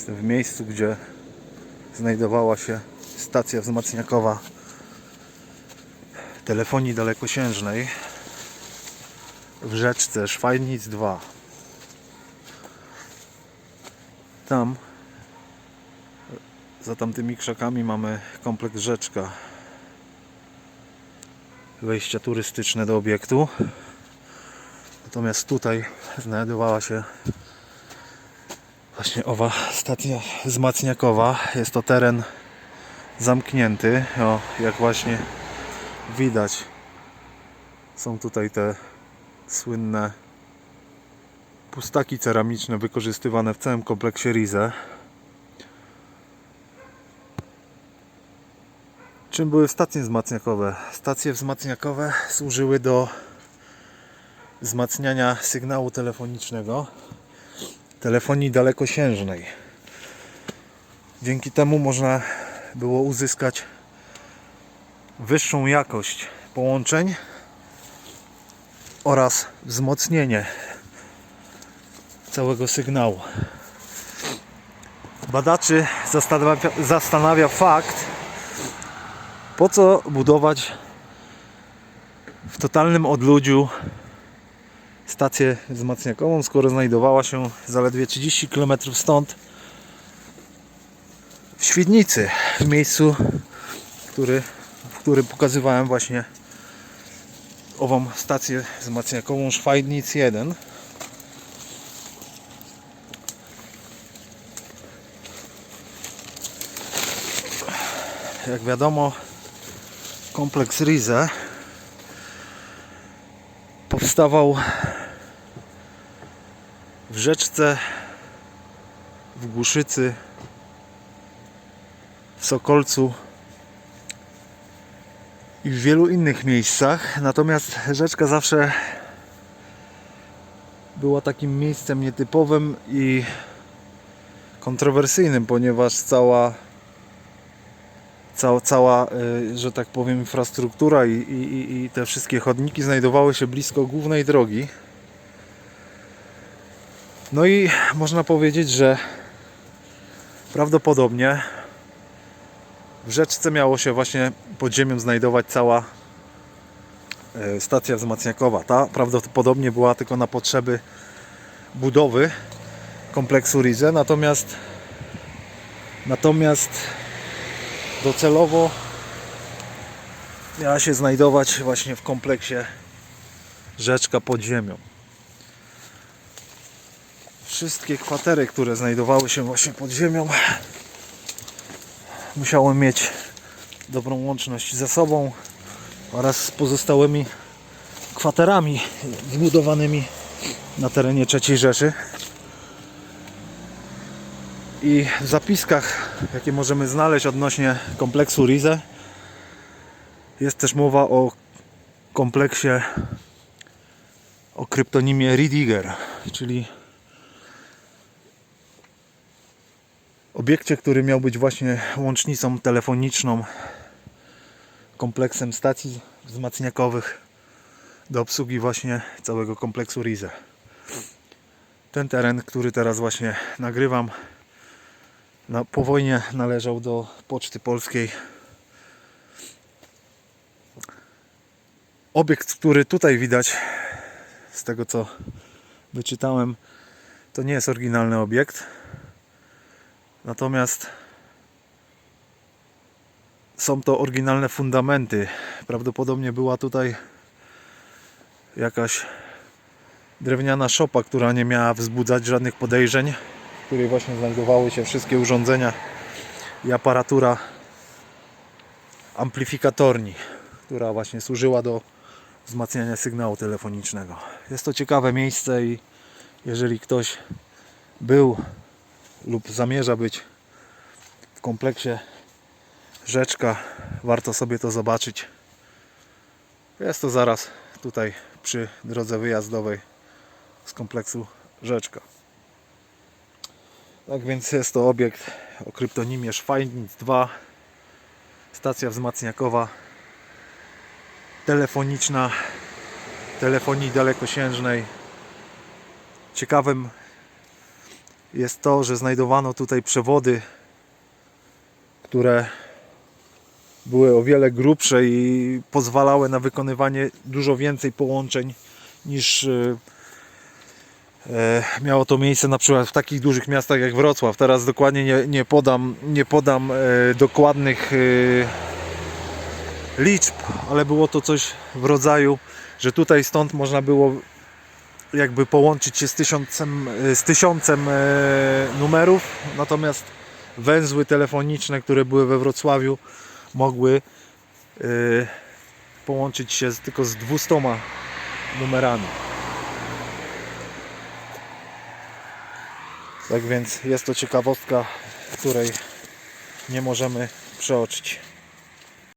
Jestem w miejscu, gdzie znajdowała się stacja wzmacniakowa telefonii dalekosiężnej w rzeczce Szwajnic 2. Tam za tamtymi krzakami mamy kompleks rzeczka. Wejścia turystyczne do obiektu. Natomiast tutaj znajdowała się właśnie owa stacja wzmacniakowa. Jest to teren zamknięty. O, jak właśnie widać, są tutaj te słynne pustaki ceramiczne wykorzystywane w całym kompleksie Rize. Czym były stacje wzmacniakowe? Stacje wzmacniakowe służyły do wzmacniania sygnału telefonicznego telefonii dalekosiężnej. Dzięki temu można było uzyskać wyższą jakość połączeń oraz wzmocnienie całego sygnału. Badaczy zastanawia, zastanawia fakt, po co budować w totalnym odludziu stację wzmacniakową, skoro znajdowała się zaledwie 30 km stąd w Świdnicy, w miejscu, który, w którym pokazywałem właśnie ową stację wzmacniakową Szwajnic 1. Jak wiadomo, kompleks Rize powstawał w rzeczce, w Głuszycy, w Sokolcu i w wielu innych miejscach. Natomiast rzeczka zawsze była takim miejscem nietypowym i kontrowersyjnym, ponieważ cała cała, y, że tak powiem, infrastruktura i, i- i te wszystkie chodniki znajdowały się blisko głównej drogi. No i można powiedzieć, że prawdopodobnie w rzeczce miało się właśnie pod ziemią znajdować cała e, stacja wzmacniakowa. Ta prawdopodobnie była tylko na potrzeby budowy kompleksu Rize, natomiast natomiast docelowo miała się znajdować właśnie w kompleksie rzeczka pod ziemią. Wszystkie kwatery, które znajdowały się właśnie pod ziemią, musiały mieć dobrą łączność ze sobą oraz z pozostałymi kwaterami zbudowanymi na terenie III Rzeszy. I w zapiskach, jakie możemy znaleźć odnośnie kompleksu Rize, jest też mowa o kompleksie o kryptonimie Ridiger, czyli obiekcie, który miał być właśnie łącznicą telefoniczną, kompleksem stacji wzmacniakowych do obsługi właśnie całego kompleksu Rize. Ten teren, który teraz właśnie nagrywam, na, po wojnie należał do Poczty Polskiej. Obiekt, który tutaj widać, z tego co wyczytałem, to nie jest oryginalny obiekt. Natomiast są to oryginalne fundamenty. Prawdopodobnie była tutaj jakaś drewniana szopa, która nie miała wzbudzać żadnych podejrzeń, w której właśnie znajdowały się wszystkie urządzenia i aparatura amplifikatorni, która właśnie służyła do wzmacniania sygnału telefonicznego. Jest to ciekawe miejsce i jeżeli ktoś był lub zamierza być w kompleksie rzeczka, warto sobie to zobaczyć. Jest to zaraz tutaj przy drodze wyjazdowej z kompleksu rzeczka. Tak więc jest to obiekt o kryptonimie Szwajnic 2 stacja wzmacniakowa telefoniczna telefonii dalekosiężnej ciekawym jest to, że znajdowano tutaj przewody, które były o wiele grubsze i pozwalały na wykonywanie dużo więcej połączeń niż e, e, miało to miejsce na przykład w takich dużych miastach jak Wrocław. Teraz dokładnie nie, nie podam, nie podam e, dokładnych liczb, ale było to coś w rodzaju, że tutaj stąd można było jakby połączyć się z tysiącem, e, z tysiącem e, numerów, natomiast węzły telefoniczne, które były we Wrocławiu mogły e, połączyć się tylko z 200 numerami. Tak więc jest to ciekawostka, której nie możemy przeoczyć.